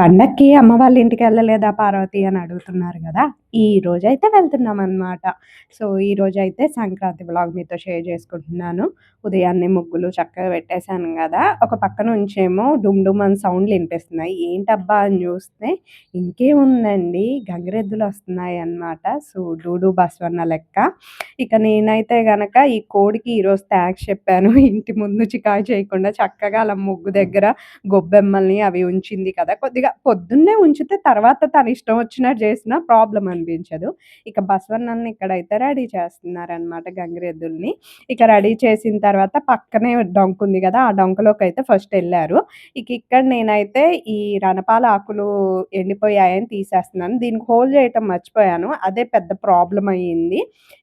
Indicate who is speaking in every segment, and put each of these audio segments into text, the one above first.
Speaker 1: పండక్కి అమ్మ వాళ్ళ ఇంటికి వెళ్ళలేదా పార్వతి అని అడుగుతున్నారు కదా? ఈ రోజు వెళ్తున్నాం అన్నమాట సో, ఈ రోజు అయితే సంక్రాంతి బ్లాగ్ మీతో షేర్ చేసుకుంటున్నాను. ఉదయాన్నే ముగ్గులు చక్కగా పెట్టేశాను కదా ఒక పక్క నుంచేమో డుమ్ డుమ్ అని సౌండ్‌లు వినిపిస్తున్నాయి ఏంటబ్బా అని చూస్తే ఇంకేముందండి అన్నమాట సో, డూడు బస్వన్న లెక్క. ఇక నేనైతే గనక ఈ కోడికి ఈరోజు థ్యాంక్స్ చెప్పాను. ఇంటి ముందు చికాకు చేయకుండా చక్కగా అలా ముగ్గు దగ్గర గొబ్బెమ్మల్ని అవి ఉంచింది కదా! కొద్దిగా పొద్దున్నే ఉంచితే తర్వాత తన ఇష్టం వచ్చినట్టు చేసిన ప్రాబ్లం ప్రాబ్లమ్ అనిపించదు. ఇక ఇక్కడ ఇక్కడైతే రెడీ చేస్తున్నారనమాట గంగిరెద్దుల్ని. ఇక రెడీ చేసిన తర్వాత పక్కనే డొంక ఉంది కదా ఆ డొంకలోకి అయితే ఫస్ట్ వెళ్ళారు ఇక ఇక్కడ నేనైతే ఈ రణపాల ఆకులు ఎండిపోయాయని తీసేస్తున్నాను. దీనికి హోల్డ్ చేయటం మర్చిపోయాను. అదే పెద్ద ప్రాబ్లం అయ్యింది.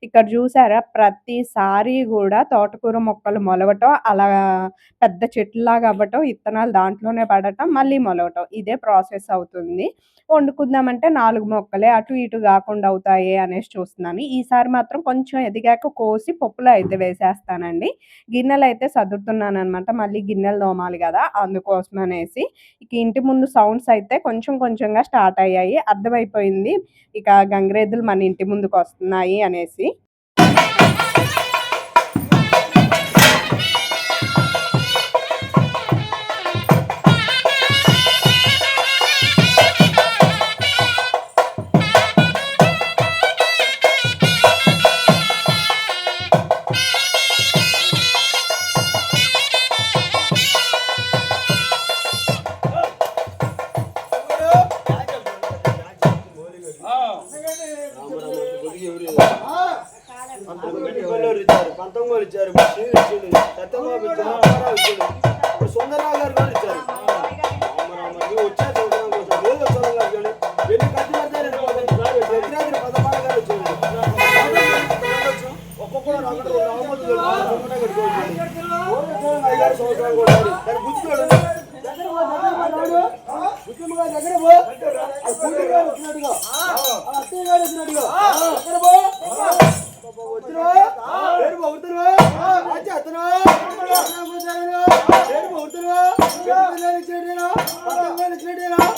Speaker 1: ఇక్కడ చూసారా ప్రతిసారి కూడా తోటకూర మొక్కలు మొలవటం, అలా పెద్ద చెట్టులాగా అవ్వటం, ఇత్తనాలు దాంట్లోనే పడటం, మళ్ళీ మొలవటం ఇదే ప్రాసెస్ అవుతుంది. వండుకుందామంటే నాలుగు మొక్కలే అటు ఇటు కాకుండా అవుతాయే అనేసి చూస్తున్నాను. ఈసారి మాత్రం కొంచెం ఎదిగాక కోసి పప్పులో అయితే వేసేస్తానండి. గిన్నెలు అయితే సదురుతున్నాను అనమాట మళ్ళీ గిన్నెలు తోమాలి కదా అందుకోసం అనేసి. ఇక ఇంటి ముందు సౌండ్స్ అయితే కొంచెం కొంచెంగా స్టార్ట్ అయ్యాయి. అర్థమైపోయింది. ఇక గంగిరెద్దులు మన ఇంటి
Speaker 2: ముందుకు వస్తున్నాయి అనేసి.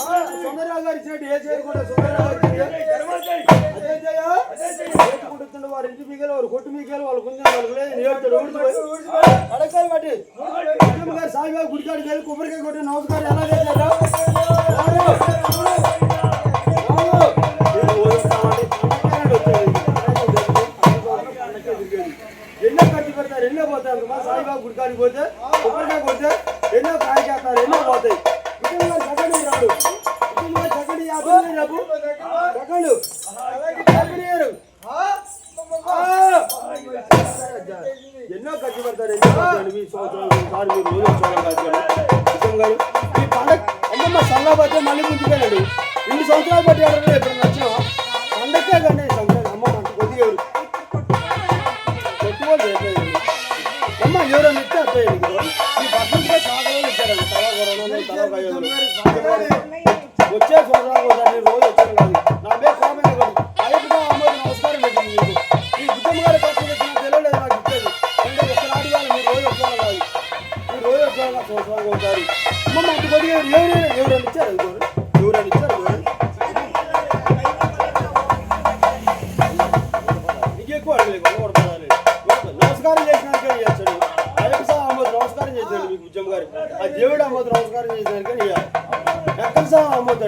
Speaker 2: ఇచ్చేటిరా? గారు ఇచ్చినట్టు ఏ చేయకుండా సుందరరావు గారు ఇచ్చినట్టు వారి ఇంటి మీకేలు వారు కొట్టు మీకేలు వాళ్ళు కొంచెం వాళ్ళు లేదు నేర్చుడు అడగాలి బట్టి గారు సాయిబాబు గుడికాడికి వెళ్ళి కొబ్బరికాయ కొట్టి నమస్కారం ఎలా చేశారు ఎన్నో పోతారు మా సాయిబాబు గుడికాడికి పోతే కొబ్బరికాయ కొడితే ఎన్నో కాయ చేస్తారు ఎన్నో పోతాయి ముఖ్యంగా రాడు సెకండ్ ఇయర్ ఎన్నో ఖర్చు పెడతారు ఎన్నో పోతారు మీ సంవత్సరాలు సార్ మీరు రోజు చూడాలి ముఖ్యంగా ఈ పండగ అమ్మమ్మ సల్లా పడితే మళ్ళీ ముందుకెళ్ళండి. ఇన్ని సంవత్సరాలు బట్టి ఎవరైనా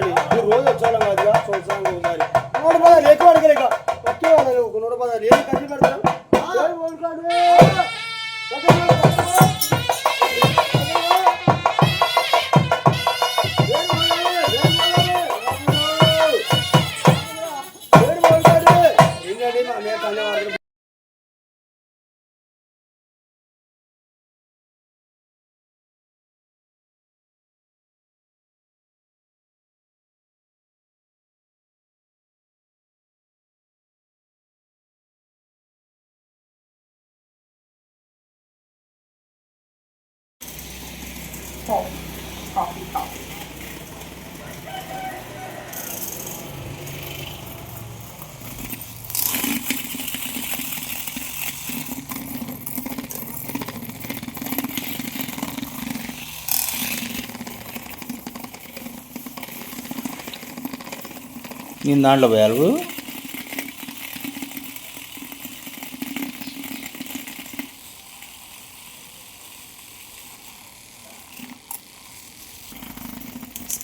Speaker 2: సార్ రోజు వచ్చాను కాదుగా సంవత్సరానికి ఒకసారి. నూట కాఫీ
Speaker 3: కాఫీ దాంట్లో పోయాలి.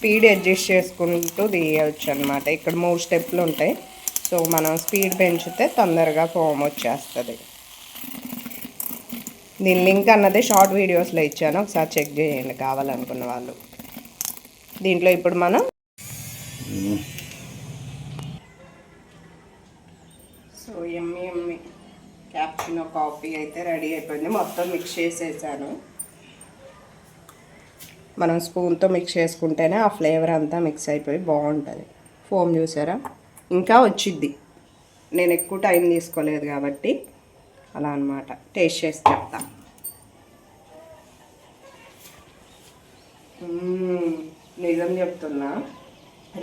Speaker 1: స్పీడ్ అడ్జస్ట్ చేసుకుంటూ తీయవచ్చు అనమాట ఇక్కడ మూడు స్టెప్లు ఉంటాయి. సో మనం స్పీడ్ పెంచితే తొందరగా ఫోమ్ వచ్చేస్తుంది. దీని లింక్ అన్నది షార్ట్ వీడియోస్లో ఇచ్చాను. ఒకసారి చెక్ చేయండి కావాలనుకున్న వాళ్ళు. దీంట్లో ఇప్పుడు మనం సో ఎమ్మి ఎమ్మి. క్యాప్చినో కాఫీ అయితే రెడీ అయిపోయింది. మొత్తం మిక్స్ చేసేసాను. మనం స్పూన్తో మిక్స్ చేసుకుంటేనే ఆ ఫ్లేవర్ అంతా మిక్స్ అయిపోయి బాగుంటుంది. ఫోమ్ చూసారా? ఇంకా వచ్చిద్ది. నేను ఎక్కువ టైం తీసుకోలేదు కాబట్టి అలా అన్నమాట. టేస్ట్ చేసి చెప్తా. నిజం చెప్తున్నా.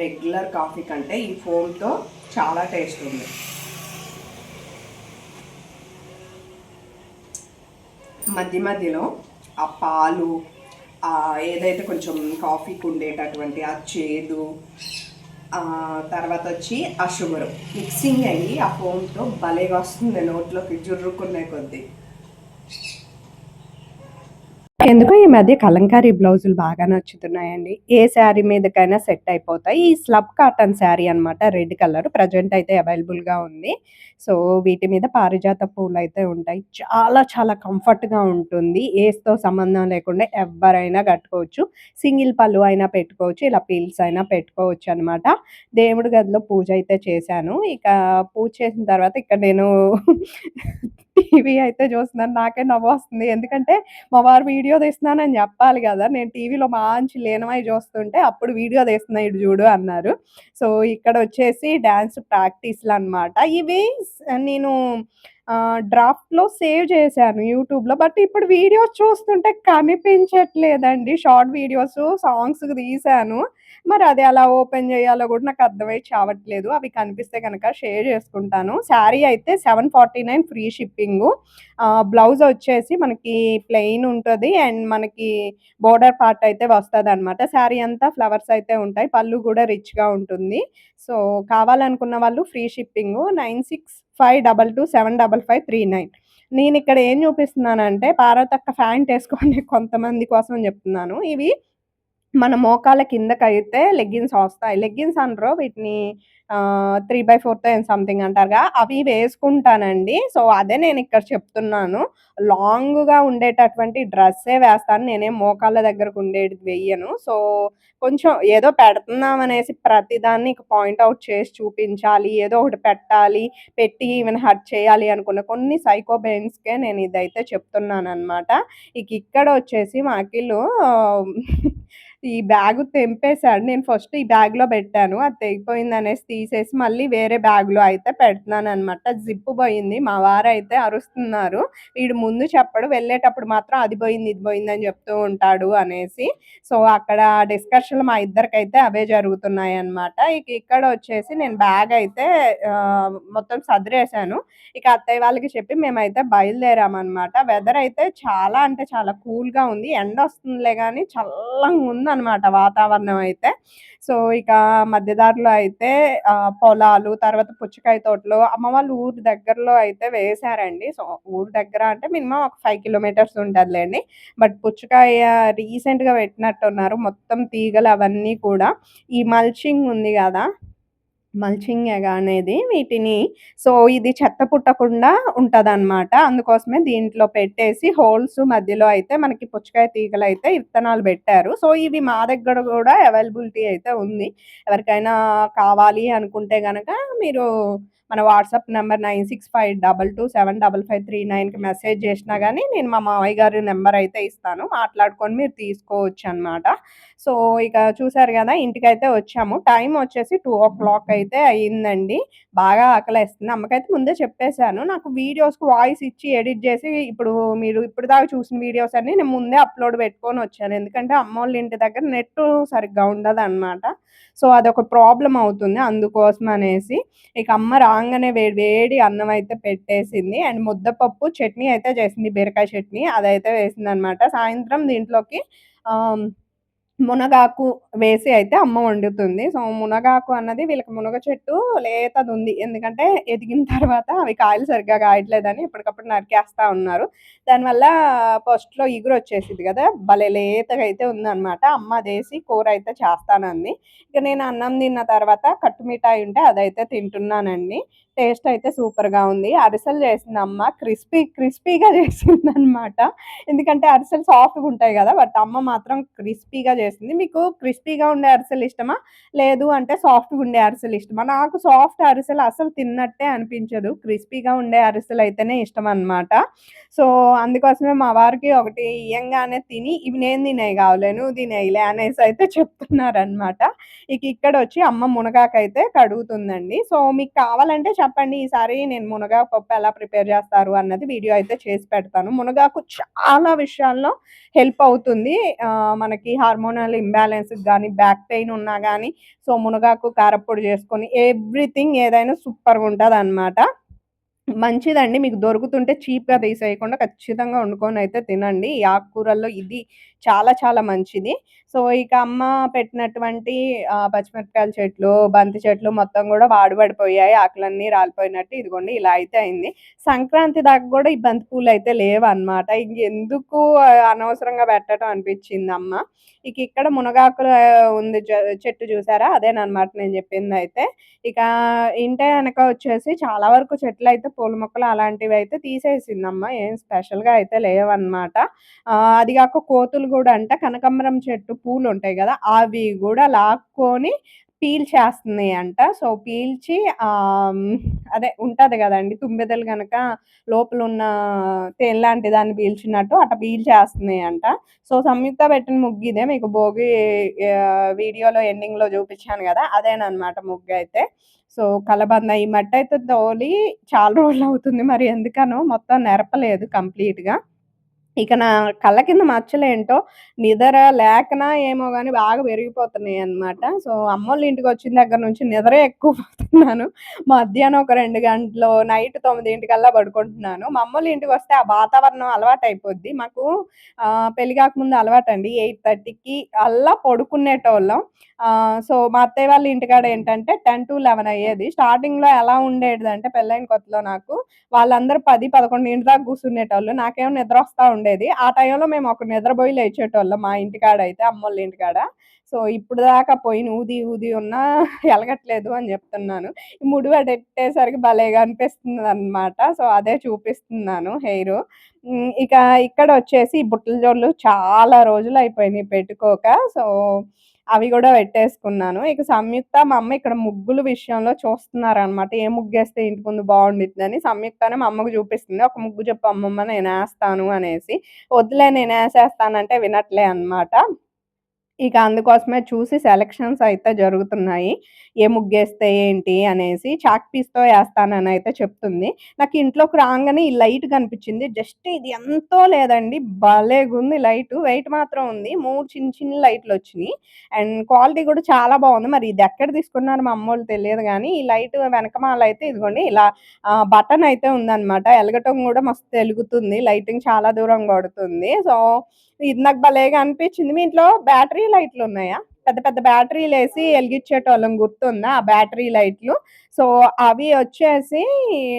Speaker 1: రెగ్యులర్ కాఫీ కంటే ఈ ఫోమ్తో చాలా టేస్ట్ ఉంది. మధ్య మధ్యలో ఆ పాలు ఏదైతే కొంచెం కాఫీకి ఉండేటటువంటి ఆ చేదు తర్వాత వచ్చి ఆ షుగరు మిక్సింగ్ అయ్యి ఆ ఫోమ్తో భలేగా వస్తుంది నోట్లోకి జుర్రుకునే కొద్దీ. ఎందుకో ఈ మధ్య కలంకారీ బ్లౌజులు బాగా నచ్చుతున్నాయండి ఏ శారీ మీదకైనా సెట్ అయిపోతాయి. ఈ స్లబ్ కాటన్ శారీ అన్నమాట రెడ్ కలర్. ప్రజెంట్ అయితే అవైలబుల్గా ఉంది. సో వీటి మీద పారిజాత పూలు అయితే ఉంటాయి. చాలా చాలా కంఫర్ట్గా ఉంటుంది. ఏస్తో సంబంధం లేకుండా ఎవరైనా కట్టుకోవచ్చు. సింగిల్ పళ్ళు అయినా పెట్టుకోవచ్చు. ఇలా పీల్స్ అయినా పెట్టుకోవచ్చు అనమాట దేవుడి గదిలో పూజ అయితే చేశాను. ఇక పూజ చేసిన తర్వాత ఇక్కడ నేను టీవీ అయితే చూస్తున్నాను. నాకే నవ్వు వస్తుంది. ఎందుకంటే మా వారు వీడియో తీస్తున్నానని చెప్పాలి కదా. నేను టీవీలో మంచి లేనమై చూస్తుంటే అప్పుడు వీడియో తీస్తున్నా ఇటు చూడు అన్నారు. సో ఇక్కడ వచ్చేసి డ్యాన్స్ ప్రాక్టీస్లు అన్నమాట. ఇవి నేను డ్రాఫ్ట్లో సేవ్ చేశాను యూట్యూబ్లో. బట్ ఇప్పుడు వీడియోస్ చూస్తుంటే కనిపించట్లేదండి. షార్ట్ వీడియోస్ సాంగ్స్ తీశాను. మరి అది ఎలా ఓపెన్ చేయాలో కూడా నాకు అర్థమై చావట్లేదు. అవి కనిపిస్తే కనుక షేర్ చేసుకుంటాను. శారీ అయితే seven forty nine free shipping. Blouse వచ్చేసి మనకి ప్లెయిన్ ఉంటుంది. అండ్ మనకి బోర్డర్ పార్ట్ అయితే వస్తుంది అనమాట శారీ అంతా ఫ్లవర్స్ అయితే ఉంటాయి. పళ్ళు కూడా రిచ్గా ఉంటుంది. సో కావాలనుకున్న వాళ్ళు free shipping. Nine six five double two seven double five three nine. నేను ఇక్కడ ఏం చూపిస్తున్నానంటే పార్వతక్క ప్యాంట్ వేసుకొని కొంతమంది కోసం చెప్తున్నాను. ఇవి మన మోకాల కిందకైతే లెగ్గిన్స్ వస్తాయి. లెగ్గిన్స్ అనరు. వీటిని three by fourth and something అంటారుగా. అవి వేసుకుంటానండి. సో అదే నేను ఇక్కడ చెప్తున్నాను. లాంగ్గా ఉండేటటువంటి డ్రెస్సే వేస్తాను. నేనే మోకాళ్ళ దగ్గరకు ఉండేది వెయ్యను సో కొంచెం ఏదో పెడుతున్నాం అనేసి ప్రతిదాన్ని పాయింట్ అవుట్ చేసి చూపించాలి. ఏదో ఒకటి పెట్టాలి. పెట్టి ఈవెన్ హర్ట్ చేయాలి అనుకున్న కొన్ని సైకో బెయిన్స్కే నేను ఇదైతే చెప్తున్నాను అనమాట ఇక ఇక్కడ వచ్చేసి మా అఖిలు ఈ బ్యాగ్ తెంపేశాడు. నేను ఫస్ట్ ఈ బ్యాగ్లో పెట్టాను. అది తెగిపోయింది అనేసి తీసేసి మళ్ళీ వేరే బ్యాగ్లో అయితే పెడుతున్నాను అనమాట జిప్పు పోయింది. మా వారు అయితే అరుస్తున్నారు. వీడు ముందు చెప్పడు వెళ్ళేటప్పుడు మాత్రం అది పోయింది ఇది పోయింది అని చెప్తూ ఉంటాడు అనేసి. సో అక్కడ డిస్కషన్ మా ఇద్దరికైతే అవే జరుగుతున్నాయి అనమాట ఇక ఇక్కడ వచ్చేసి నేను బ్యాగ్ అయితే మొత్తం సదిరేసాను ఇక అత్తయ్య వాళ్ళకి చెప్పి మేమైతే బయలుదేరామన్నమాట. వెదర్ అయితే చాలా అంటే చాలా కూల్గా ఉంది. ఎండ వస్తుందిలే కానీ చల్లంగా ఉంది అనమాట వాతావరణం అయితే. సో ఇక మధ్యదారిలో అయితే పొలాలు తర్వాత పుచ్చకాయ తోటలు అమ్మ వాళ్ళు ఊరు దగ్గరలో అయితే వేశారండి. సో ఊరు దగ్గర అంటే మినిమం ఒక ఫైవ్ కిలోమీటర్స్ ఉంటుందిలేండి. బట్ పుచ్చకాయ రీసెంట్గా పెట్టినట్టున్నారు. మొత్తం తీగలు అవన్నీ కూడా. ఈ మల్చింగ్ ఉంది కదా మల్చింగ్ ఎగ అనేది వీటిని సో ఇది చెత్త పుట్టకుండా ఉంటదన్నమాట. అందుకోసమే దీంట్లో పెట్టేసి హోల్స్ మధ్యలో అయితే మనకి పుచ్చకాయ తీగలు అయితే విత్తనాలు పెట్టారు. సో ఇవి మా దగ్గర కూడా అవైలబిలిటీ అయితే ఉంది. ఎవరికైనా కావాలి అనుకుంటే కనుక మీరు మన WhatsApp number nine six five double two seven double five three నైన్కి మెసేజ్ చేసినా కానీ నేను మా మావయ్య గారి నెంబర్ అయితే ఇస్తాను. మాట్లాడుకొని మీరు తీసుకోవచ్చు అనమాట సో ఇక చూసారు కదా ఇంటికైతే వచ్చాము. టైం వచ్చేసి టూ ఓ క్లాక్ అయితే అయ్యిందండి. బాగా ఆకలేస్తుంది. అమ్మకైతే ముందే చెప్పేశాను. నాకు వీడియోస్కి వాయిస్ ఇచ్చి ఎడిట్ చేసి ఇప్పుడు మీరు ఇప్పుడు దాకా చూసిన వీడియోస్ అన్ని నేను ముందే అప్లోడ్ పెట్టుకొని వచ్చాను. ఎందుకంటే అమ్మ వాళ్ళ ఇంటి దగ్గర నెట్ సరిగ్గా ఉండదు అనమాట సో అదొక ప్రాబ్లం అవుతుంది అందుకోసం అనేసి. ఇక అమ్మ రాగానే వేడి వేడి అన్నం అయితే పెట్టేసింది. అండ్ ముద్దపప్పు చట్నీ అయితే చేసింది. బీరకాయ చట్నీ అదైతే వేసింది అనమాట సాయంత్రం దీంట్లోకి మునగాకు వేసి అయితే అమ్మ వండుతుంది. సో, మునగాకు అన్నది వీళ్ళకి మునగ చెట్టు లేతది ఉంది ఎందుకంటే ఎదిగిన తర్వాత అవి కాయలు సరిగ్గా కాయట్లేదని ఎప్పటికప్పుడు నరికేస్తా ఉన్నారు. దానివల్ల ఫస్ట్‌లో ఇగురు వచ్చేసింది కదా భలే లేతగా అయితే ఉందనమాట. అమ్మ చేసి కూర అయితే చేస్తానంది. ఇక నేను అన్నం తిన్న తర్వాత కట్టు మిఠాయి ఉంటే అదైతే తింటున్నానండి. టేస్ట్ అయితే సూపర్‌గా ఉంది. అరిసెలు చేసింది అమ్మ. క్రిస్పీ క్రిస్పీగా చేసిందనమాట. ఎందుకంటే అరిసెలు సాఫ్ట్‌గా ఉంటాయి కదా బట్ అమ్మ మాత్రం క్రిస్పీగా చేసింది. మీకు క్రిస్పీగా ఉండే అరిసెలు ఇష్టమా? లేదు అంటే సాఫ్ట్‌గా ఉండే అరిసెలు ఇష్టమా? నాకు సాఫ్ట్ అరిసెలు అసలు తిన్నట్టే అనిపించదు. క్రిస్పీగా ఉండే అరిసెలు అయితేనే ఇష్టం అనమాట సో, అందుకోసమే మా వారికి ఒకటి ఇయ్యంగానే తిని ఇవి నేను తినేవి కావులే నువ్వు అనేసి అయితే చెప్తున్నారనమాట. ఇక ఇక్కడ వచ్చి అమ్మ మునగాకైతే కడుగుతుందండి. సో, మీకు కావాలంటే చెప్పండి. ఈసారి నేను మునగాకు పప్పు ఎలా ప్రిపేర్ చేస్తారు అన్నది వీడియో అయితే చేసి పెడతాను. మునగాకు చాలా విషయాల్లో హెల్ప్ అవుతుంది. మనకి హార్మోనల్ ఇంబ్యాలెన్స్ కానీ బ్యాక్ పెయిన్ ఉన్నా కానీ సో, మునగాకు కారప్పొడి చేసుకొని ఎవ్రీథింగ్ ఏదైనా సూపర్‌గుంటదనమాట. మంచిదండి. మీకు దొరుకుతుంటే చీప్‌గా తీసేయకుండా ఖచ్చితంగా వండుకొని అయితే తినండి. ఈ ఆకుకూరల్లో ఇది చాలా చాలా మంచిది. సో, ఇక అమ్మ పెట్టినటువంటి పచ్చిమిరపకాయల చెట్లు, బంతి చెట్లు మొత్తం కూడా వాడుబడిపోయాయి ఆకులన్నీ రాలిపోయినట్టు ఇదిగోండి ఇలా అయితే అయింది. సంక్రాంతి దాకా కూడా ఈ బంతి పూలు అయితే లేవన్నమాట ఇంకెందుకు అనవసరంగా పెట్టడం అనిపించింది అమ్మ. ఇక ఇక్కడ మునగాకులు ఉంది చెట్టు చూసారా? అదేనమాట నేను చెప్పింది అయితే ఇక ఇంటి వెనక వచ్చేసి చాలా వరకు చెట్లు అయితే పూల మొక్కలు అలాంటివి అయితే తీసేసిందమ్మ. ఏం స్పెషల్‌గా అయితే లేవన్నమాట అది కాక కోతులు కూడా అంట కనకాంబరం చెట్టు పూలు ఉంటాయి కదా అవి కూడా లాక్కొని పీల్చేస్తున్నాయంట. సో, పీల్చి అదే ఉంటుంది కదండి తుమ్మెదలు కనుక లోపల ఉన్న తేనె లాంటి దాన్ని పీల్చినట్టు అట్లా అంట సో, సంయుక్త పెట్టిన ముగ్గు ఇదే మీకు భోగి వీడియోలో ఎండింగ్‌లో చూపించాను కదా అదేనమాట ముగ్గు అయితే సో, కలబంద ఈ మట్టయితే తోలి చాలా రోజులవుతుంది. మరి ఎందుకనో మొత్తం నెరపలేదు కంప్లీట్‌గా. ఇక నా కళ్ళ కింద మచ్చలేంటో నిద్ర లేకనా ఏమో కానీ బాగా పెరిగిపోతున్నాయి అనమాట సో, అమ్మోళ్ళ ఇంటికొచ్చిన దగ్గర నుంచి నిద్రే ఎక్కువ పోతున్నాను. మధ్యాహ్నం ఒక రెండు గంటలు, నైట్ 9:00కల్లా పడుకుంటున్నాను. మా అమ్మోళ్ళ ఇంటికొస్తే ఆ వాతావరణం అలవాటు అయిపోద్ది మాకు పెళ్ళి కాకముందు అలవాటండి. 8:30కి అల్లా పడుకునేటోళ్ళం. సో, మా అత్తయ్య వాళ్ళ ఇంటికాడ ఏంటంటే 10-11 అయ్యేది. స్టార్టింగ్‌లో ఎలా ఉండేది అంటే పెళ్ళైన కొత్తలో నాకు వాళ్ళందరూ 10, 11 దాకా కూర్చునేటోళ్ళు. నాకేమో నిద్రొస్తా ఉండేది. ఆ టైంలో మేము ఒక నిద్రపోయి లేచేటోళ్ళం. మా ఇంటికాడైతే అమ్మోళ్ళ ఇంటికాడ. సో, ఇప్పుడు దాకా పోయిన ఊది ఊది ఉన్నా ఎలగట్లేదు అని చెప్తున్నాను. ఈ ముడివడెట్టేసరికి భలేగా అనిపిస్తుంది అనమాట సో, అదే చూపిస్తున్నాను హెయిర్. ఇక ఇక్కడ వచ్చేసి బుట్టల జోళ్ళు చాలా రోజులు అయిపోయినాయి పెట్టుకోక. సో, అవి కూడా పెట్టేసుకున్నాను. ఇక సంయుక్త, మా అమ్మ ఇక్కడ ముగ్గులు విషయంలో చూస్తున్నారనమాట. ఏ ముగ్గేస్తే ఇంటి ముందు బాగుండిద్దని సంయుక్తనే మా అమ్మకు చూపిస్తుంది. "ఒక ముగ్గు చెప్పు అమ్మమ్మ నేనేస్తాను" అనేసి. వద్దులే నేను వేసేస్తానంటే వినట్లే అనమాట. ఇక అందుకోసమే చూసి సెలక్షన్స్ అయితే జరుగుతున్నాయి. ఏ ముగ్గేస్తే ఏంటి అనేసి. చాక్ పీస్‌తో అయితే చెప్తుంది. నాకు ఇంట్లోకి రాగానే ఈ లైట్ కనిపించింది జస్ట్ ఇది ఎంతో లేదండి. భలేగుంది లైట్ వెయిట్ మాత్రం ఉంది. మూడు చిన్న చిన్న లైట్‌లొచ్చినియి. అండ్ క్వాలిటీ కూడా చాలా బాగుంది మరి ఇది ఎక్కడ తీసుకున్నారు మా అమ్మోళ్ళు తెలియదు కానీ ఈ లైట్ వెనకమాలయితే ఇదిగోండి ఇలా బటన్ అయితే ఉందనమాట. ఎలగటం కూడా మస్తు ఎలుగుతుంది. లైటింగ్ చాలా దూరం కొడుతుంది. సో, ఇది నాకు భలేగా అనిపించింది మీ ఇంట్లో బ్యాటరీ లైట్లు ఉన్నాయా పెద్ద పెద్ద బ్యాటరీలు వేసి వెలిగించేటోళ్ళం గుర్తుందా? ఆ బ్యాటరీ లైట్లు. సో, అవి వచ్చేసి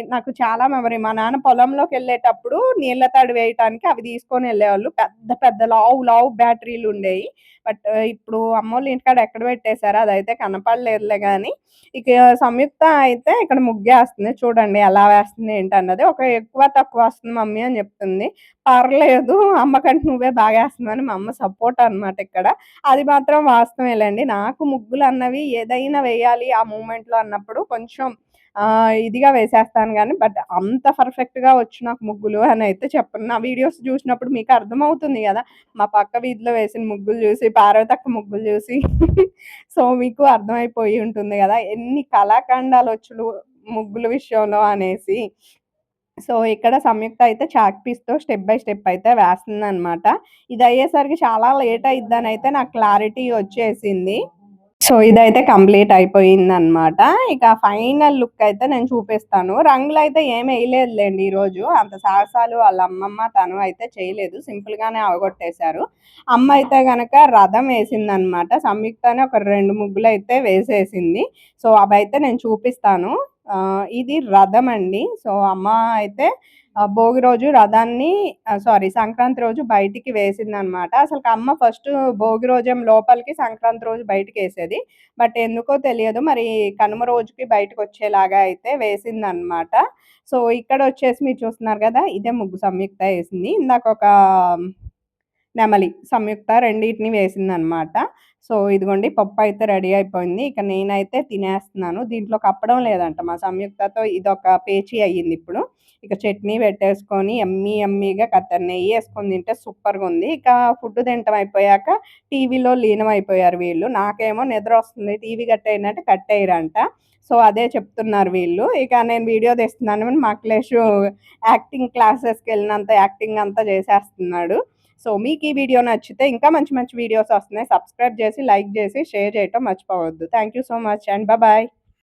Speaker 1: నాకు చాలా మెమరీ. మా నాన్న పొలంలోకి వెళ్ళేటప్పుడు నీళ్ళ తడి వేయటానికి అవి తీసుకొని వెళ్ళేవాళ్ళు పెద్ద పెద్ద లావు లావు బ్యాటరీలుండేయి. బట్ ఇప్పుడు అమ్మోళ్ళ ఇంటికాడ ఎక్కడ పెట్టేసారో అదైతే కనపడలేదులే కానీ ఇక సంయుక్త అయితే ఇక్కడ ముగ్గేస్తుంది. చూడండి ఎలా వేస్తుంది ఏంటన్నది. ఒక ఎక్కువ తక్కువ వస్తుంది మమ్మీ అని చెప్తుంది పర్లేదు అమ్మ కంటే నువ్వే వేస్తుందని మా అమ్మ సపోర్ట్ అనమాట ఇక్కడ. అది మాత్రం వాస్తవేలేండి నాకు ముగ్గులు అన్నవి ఏదైనా వేయాలి ఆ మూమెంట్‌లో అన్నప్పుడు కొంచెం ఇదిగా వేసేస్తాను కానీ బట్ అంత పర్ఫెక్ట్‌గా వచ్చి నాకు ముగ్గులు అని అయితే చెప్పను. నా వీడియోస్ చూసినప్పుడు మీకు అర్థమవుతుంది కదా మా పక్క వీధిలో వేసిన ముగ్గులు చూసి పార్వతక్క ముగ్గులు చూసి సో, మీకు అర్థమైపోయి ఉంటుంది కదా ఎన్ని కళాఖండాలు వచ్చులు ముగ్గుల విషయంలో అనేసి. సో, ఇక్కడ సంయుక్త అయితే చాక్ పీస్‌తో స్టెప్ బై స్టెప్ అయితే వేస్తుంది అనమాట ఇది అయ్యేసరికి చాలా లేట్ అయిద్దనయితే నాకు క్లారిటీ వచ్చేసింది. సో ఇదైతే కంప్లీట్ అయిపోయిందనమాట. ఇక ఫైనల్ లుక్ అయితే నేను చూపిస్తాను. రంగులు అయితే ఏమి వేయలేదులేండి ఈరోజు. అంత సాహసాలు వాళ్ళ అమ్మమ్మ, తను అయితే చేయలేదు. సింపుల్‌గానే అవగొట్టేశారు. అమ్మ అయితే గనక రథం ఏసిందనమాట. సంయుక్తనే ఒక రెండు ముగ్గులు అయితే వేసేసింది. సో అవైతే నేను చూపిస్తాను. ఇది రథం అండి. సో అమ్మ అయితే భోగి రోజు రథాన్ని సారీ సంక్రాంతి రోజు బయటికి వేసింది అనమాట అసలు అమ్మ ఫస్ట్ భోగి రోజేం లోపలికి, సంక్రాంతి రోజు బయటికి వేసేది. బట్ ఎందుకో తెలియదు మరి కనుమ రోజుకి బయటకొచ్చేలాగా అయితే వేసింది అనమాట సో ఇక్కడ వచ్చేసి మీరు చూస్తున్నారు కదా ఇదే ముగ్గు సంయుక్త వేసింది. ఇందాక ఒక నెమలి సంయుక్త రెండిటిని వేసిందనమాట. సో ఇదిగోండి పప్పు అయితే రెడీ అయిపోయింది. ఇక నేనైతే తినేస్తున్నాను. దీంట్లో కప్పడం లేదంట మా సంయుక్తతో ఇదొక పేచీ అయ్యిందిప్పుడు. ఇక చట్నీ పెట్టేసుకొని యమ్మీ కత్తర్ నెయ్యి వేసుకొని తింటే సూపర్‌గుంది. ఇక ఫుడ్ తినటం అయిపోయాక టీవీలో అయిపోయారు వీళ్ళు. నాకేమో నిద్ర వస్తుంది టీవీ కట్టేయండంటే కట్టేయరంట. సో అదే చెప్తున్నారు వీళ్ళు. ఇక నేను వీడియో తీస్తున్నాను. మా యాక్టింగ్ యాక్టింగ్ క్లాసెస్‌కెళ్ళినంత యాక్టింగ్ అంతా చేసేస్తున్నాడు. సో మీకు ఈ వీడియో నచ్చితే ఇంకా మంచి మంచి వీడియోస్ వస్తున్నాయి. సబ్స్క్రైబ్ చేసి, లైక్ చేసి, షేర్ చేయటం మర్చిపోవద్దు. Thank you so much and bye.